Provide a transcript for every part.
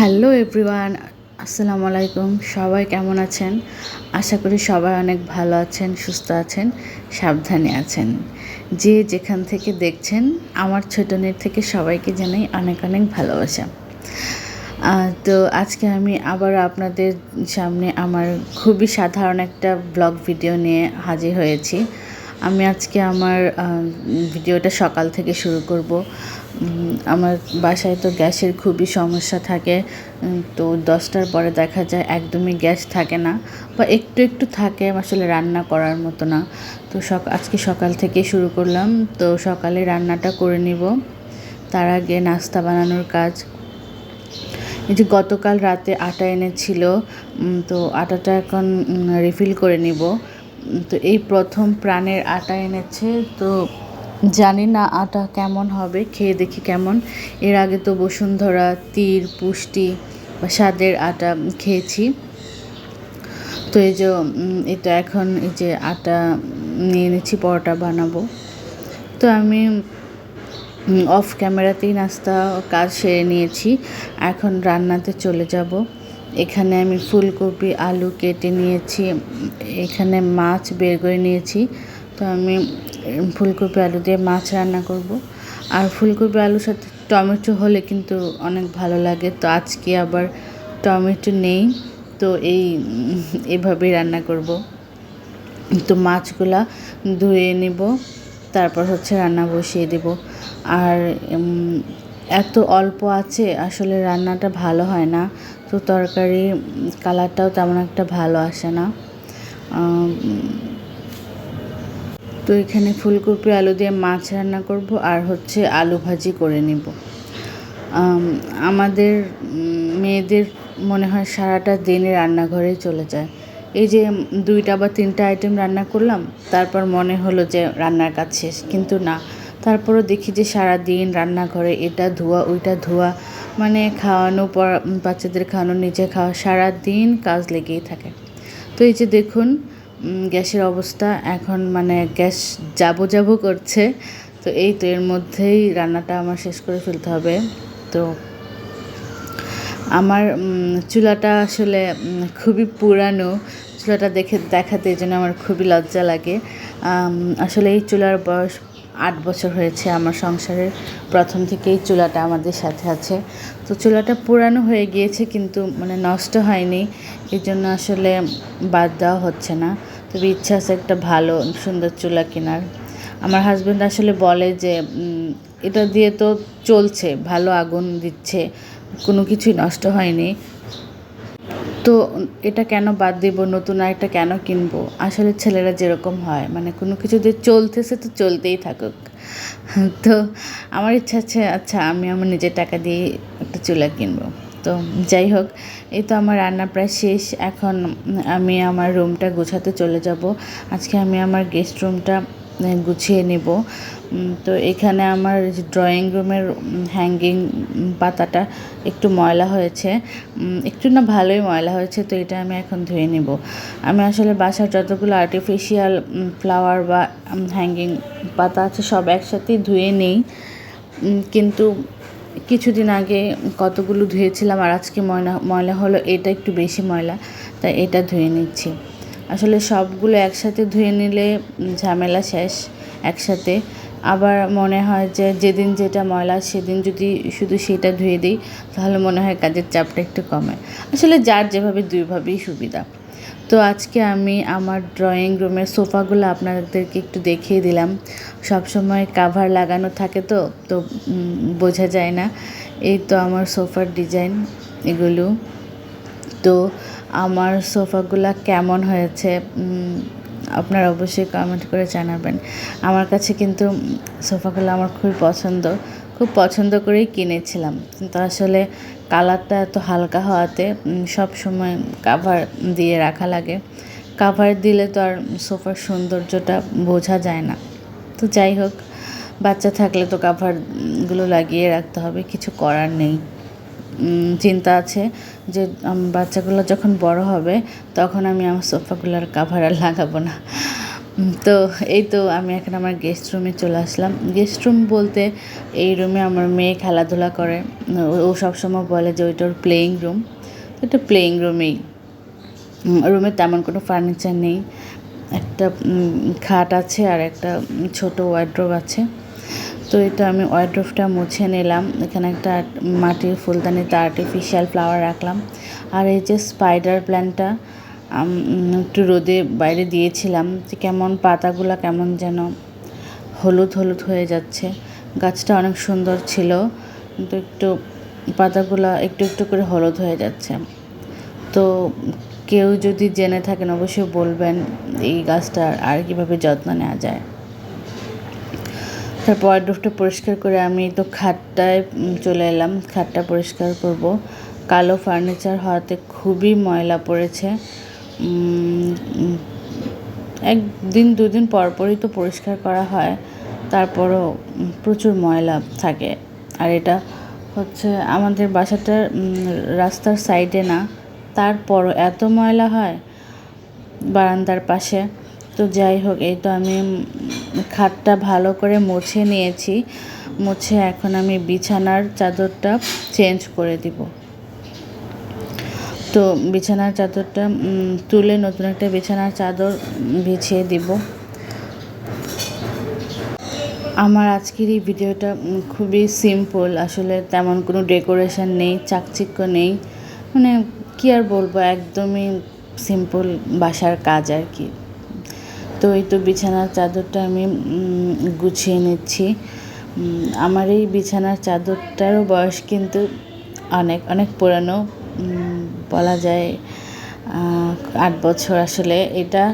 Hello everyone, আসসালামু আলাইকুম। সবাই কেমন আছেন? আশা করি সবাই অনেক ভালো আছেন, সুস্থ আছেন, সাবধানে আছেন। যে যেখান থেকে দেখছেন, আমার ছোটনের থেকে সবাইকে জানাই অনেক অনেক ভালোবাসা। তো আজকে আমি আবার আপনাদের সামনে আমার খুবই সাধারণ একটা ব্লগ ভিডিও নিয়ে হাজির হয়েছি। আমি আজকে আমার ভিডিওটা সকাল থেকে শুরু করব। আমার বাসায় তো গ্যাসের খুবই সমস্যা থাকে। তো দশটার পরে দেখা যায় একদমই গ্যাস থাকে না বা একটু একটু থাকে, আসলে রান্না করার মতো না। তো সক, আজকে সকাল থেকে শুরু করলাম। তো সকালে রান্নাটা করে নিব। তার আগে নাস্তা বানানোর কাজ। এই যে গতকাল রাতে আটা এনেছিল তো আটাটা এখন রিফিল করে নিব। তো এই প্রথম প্রাণের আটা এনেছে, তো জানি না আটা কেমন হবে, খেয়ে দেখি কেমন। এর আগে তো বসুন্ধরা, তীর, পুষ্টি বা স্বাদের আটা খেয়েছি। তো এই যে এটা এখন এই যে আটা নিয়ে নিচ্ছি পরোটা বানাবো। তো আমি অফ ক্যামেরাতেই নাস্তা কাজ সেরে নিয়েছি। এখন রান্নাতে চলে যাব। এখানে আমি ফুলকপি, আলু কেটে নিয়েছি, এখানে মাছ বের করে নিয়েছি। তো আমি ফুলকপি, আলু দিয়ে মাছ রান্না করব। আর ফুলকপি, আলুর সাথে টমেটো হলে কিন্তু অনেক ভালো লাগে। তো আজকে আবার টমেটো নেই, তো এই এভাবেই রান্না করব। তো মাছগুলা ধুয়ে নিব, তারপর হচ্ছে রান্না বসিয়ে দেব। আর এত অল্প আছে, আসলে রান্নাটা ভালো হয় না। তো তরকারি কালারটাও তেমন একটা ভালো আসে না। তো এখানে ফুলকপি, আলু দিয়ে মাছ রান্না করব আর হচ্ছে আলু ভাজি করে নিব। আমাদের মেয়েদের মনে হয় সারাটা দিনে রান্নাঘরেই চলে যায়। এই যে দুইটা বা তিনটা আইটেম রান্না করলাম, তারপর মনে হলো যে রান্নার কাজ শেষ, কিন্তু না। তারপরও দেখি যে সারা দিন রান্নাঘরে এটা ধোয়া, ওইটা ধোয়া মানে খাওয়ানো বাচ্চাদের খাওয়ানো, নিজে খাওয়া সারা দিন কাজ লেগেই থাকে। তো এই যে দেখুন গ্যাসের অবস্থা এখন মানে গ্যাস যাব যাব করছে। তো এই তো এর মধ্যেই রান্নাটা আমার শেষ করে ফেলতে হবে। তো আমার চুলাটা আসলে খুবই পুরানো। চুলাটা দেখে, দেখাতে এই জন্য আমার খুবই লজ্জা লাগে। আসলে এই চুলার বয়স আট বছর হয়েছে আমার সংসারের প্রথম থেকেই চুলাটা আমাদের সাথে আছে। তো চুলাটা পুরানো হয়ে গিয়েছে কিন্তু মানে নষ্ট হয়নি। এই জন্য আসলে বাদ দেওয়া হচ্ছে না। তবে ইচ্ছা আছে একটা ভালো, সুন্দর চুলা কেনার। আমার হাজব্যান্ড আসলে বলে যে এটা দিয়ে তো চলছে, ভালো আগুন দিচ্ছে, কোনো কিছুই নষ্ট হয়নি। তো এটা কেন বাদ দিব? নতুন আরেকটা কেন কিনবো? আসলে ছেলেরা যেরকম হয় মানে কোনো কিছু দিয়ে চলতেছে তো চলতেই থাকুক। তো আমার ইচ্ছা আছে আচ্ছা আমি আমার নিজের টাকা দিয়ে একটা চুলা কিনবো। তো যাই হোক, এই তো আমার রান্না প্রায় শেষ। এখন আমি আমার রুমটা গোছাতে চলে যাব। আজকে আমি আমার গেস্ট রুমটা গুছিয়ে নেব। তো এখানে আমার ড্রয়িং রুমের হ্যাঙ্গিং পাতাটা একটু ময়লা হয়েছে। একটু না ভালোই ময়লা হয়েছে, তো এটা আমি এখন ধুয়ে নেব। আমি আসলে বাসার যতগুলো আর্টিফিশিয়াল ফ্লাওয়ার বা হ্যাঙ্গিং পাতা আছে সব একসাথেই ধুয়ে নেই। কিন্তু কিছুদিন আগে কতগুলো ধুয়েছিলাম আর আজকে ময়লা ময়লা হলো, এটা একটু বেশি ময়লা, তাই এটা ধুয়ে নিচ্ছি। আসলে সবগুলো একসাথে ধুয়ে নিলে ঝামেলা শেষ একসাথে। আবার মনে হয় যে যেদিন যেটা ময়লা, সেদিন যদি শুধু সেটা ধুয়ে দিই, তাহলে মনে হয় কাজের চাপটা একটু কমে। আসলে যার যেভাবে দুইভাবেই সুবিধা। তো আজকে আমি আমার ড্রয়িং রুমের সোফাগুলো আপনাদেরকে একটু দেখিয়ে দিলাম। সব সময় কাভার লাগানো থাকে তো তো বোঝা যায় না। এই তো আমার সোফার ডিজাইন এগুলো। তো আমার সোফাগুলা কেমন হয়েছে আপনারা অবশ্যই কমেন্ট করে জানাবেন। আমার কাছে কিন্তু সোফাগুলো আমার খুবই পছন্দ। খুব পছন্দ করেই কিনেছিলাম। কিন্তু আসলে কালারটা এত হালকা হওয়াতে সব সময় কাভার দিয়ে রাখা লাগে। কাভার দিলে তো আর সোফার সৌন্দর্যটা বোঝা যায় না। তো যাই হোক, বাচ্চা থাকলে তো কাভারগুলো লাগিয়ে রাখতে হবে, কিছু করার নেই। চিন্তা আছে যে বাচ্চাগুলো যখন বড় হবে, তখন আমি আমার সোফাগুলোর কাভার আর লাগাবো না। তো এই তো আমি এখন আমার গেস্ট রুমে চলে আসলাম। গেস্ট রুম বলতে এই রুমে আমার মেয়ে খেলাধুলা করে। ও- সবসময় বলে যে, ওইটা ওর প্লেয়িং রুম এটা প্লেয়িং রুমেই রুমে তেমন কোনো ফার্নিচার নেই। একটা খাট আছে আর একটা ছোট ওয়ার্ড্রোব আছে। তো এটা আমি ওয়ার্ড্রোবটা মুছে নিলাম। এখানে একটা মাটির ফুলদানিতে আর্টিফিশিয়াল ফ্লাওয়ার রাখলাম। আর এই যে স্পাইডার প্ল্যান্টটা একটু রোদে বাইরে দিয়েছিলাম যে কেমন পাতাগুলো কেমন যেন হলুদ হলুদ হয়ে যাচ্ছে। গাছটা অনেক সুন্দর ছিল, কিন্তু একটু পাতাগুলো একটু একটু করে হলুদ হয়ে যাচ্ছে। তো কেউ যদি জেনে থাকেন, অবশ্যই বলবেন এই গাছটার আর কীভাবে যত্ন নেওয়া যায়। তারপর ওয়ার্ড্রোবটা পরিষ্কার করে আমি তো খাটটায় চলে এলাম। খাটটা পরিষ্কার করব। কালো ফার্নিচার হওয়াতে খুবই ময়লা পড়েছে। একদিন দুদিন পর পরই তো পরিষ্কার করা হয়। তারপরও প্রচুর ময়লা থাকে। আর এটা হচ্ছে আমাদের বাসাটার রাস্তার সাইডে না। তারপরও এত ময়লা হয় বারান্দার পাশে। তো যাই হোক, এই তো আমি খাটটা ভালো করে মুছে নিয়েছি। মুছে এখন আমি বিছানার চাদরটা চেঞ্জ করে দিব। তো বিছানার চাদরটা তুলে নতুন একটা বিছানার চাদর বিছিয়ে দিব। আমার আজকের এই ভিডিওটা খুবই সিম্পল আসলে তেমন কোনো ডেকোরেশন নেই, চাকচিক্য নেই। মানে কী আর বলব, একদমই সিম্পল বাসার কাজ আর কি। তো এই তো বিছানার চাদরটা আমি গুছিয়ে নিচ্ছি। আমার এই বিছানার চাদরটারও বয়স কিন্তু অনেক অনেক পুরানো বলা যায় আট বছর আসলে। এটা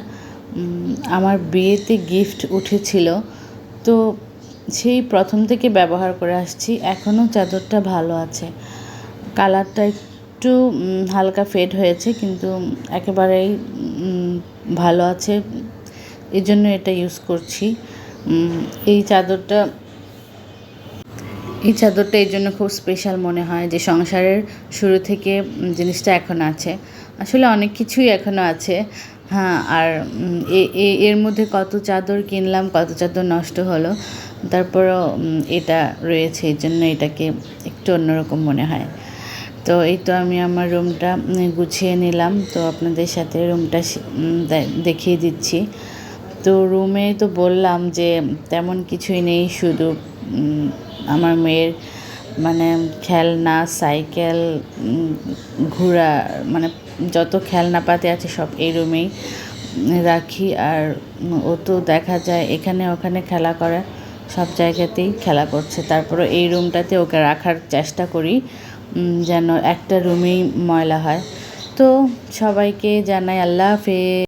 আমার বিয়েতে গিফট উঠেছিল। তো সেই প্রথম থেকে ব্যবহার করে আসছি। এখনও চাদরটা ভালো আছে। কালারটা একটু হালকা ফেড হয়েছে, কিন্তু একেবারেই ভালো আছে। এই জন্য এটা ইউজ করছি। এই চাদরটা এই চাদরটা এই জন্য খুব স্পেশাল মনে হয় যে সংসারের শুরু থেকে জিনিসটা এখন আছে। আসলে অনেক কিছুই এখনও আছে। হ্যাঁ আর এর মধ্যে কত চাদর কিনলাম, কত চাদর নষ্ট হলো, তারপরও এটা রয়েছে এই জন্য এটাকে একটু অন্যরকম মনে হয়। তো এই তো আমি আমার রুমটা গুছিয়ে নিলাম। তো আপনাদের সাথে রুমটা দেখিয়ে দিচ্ছি। তো রুমে তো বললাম যে তেমন কিছুই নেই, শুধু আমার মেয়ের মানে খেলনা, সাইকেল ঘোরা মানে যত খেলনাপাতি আছে সব এই রুমেই রাখি। আর ও তো দেখা যায় এখানে ওখানে খেলা করে, সব জায়গাতেই খেলা করছে। তারপরে এই রুমটাতে ওকে রাখার চেষ্টা করি যেন একটা রুমেই ময়লা হয়। তো সবাইকে জানাই আল্লাহ হাফেজ।